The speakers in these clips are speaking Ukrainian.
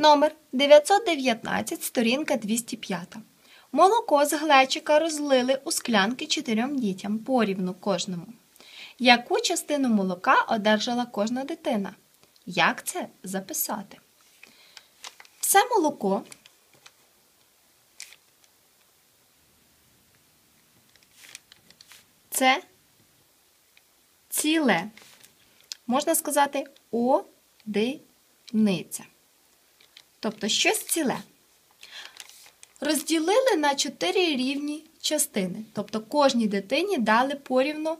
Номер 919, сторінка 205. Молоко з глечика розлили у склянки чотирьом дітям порівну кожному. Яку частину молока одержала кожна дитина? Як це записати? Все молоко це ціле. Можна сказати одиниця. Тобто щось ціле. Розділили на чотири рівні частини. Тобто кожній дитині дали порівну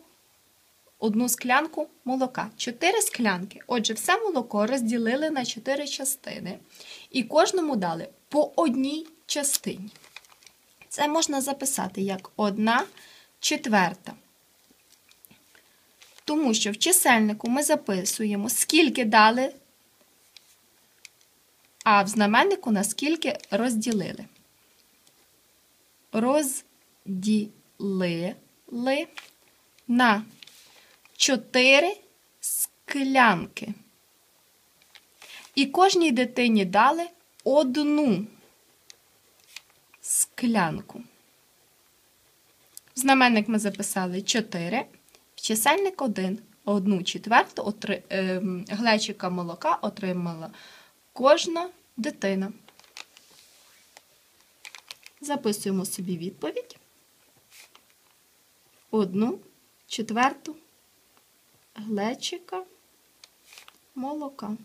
одну склянку молока. Чотири склянки. Отже, все молоко розділили на чотири частини. І кожному дали по одній частині. Це можна записати як одна четверта. Тому що в чисельнику ми записуємо, скільки дали, а в знаменнику наскільки розділили. Розділили на 4 склянки. І кожній дитині дали одну склянку. В знаменник ми записали 4, в чисельник 1. Одну четверту отри... е, глечика молока отримала кожна дитина. Записуємо собі відповідь. Одну четверту глечика молока.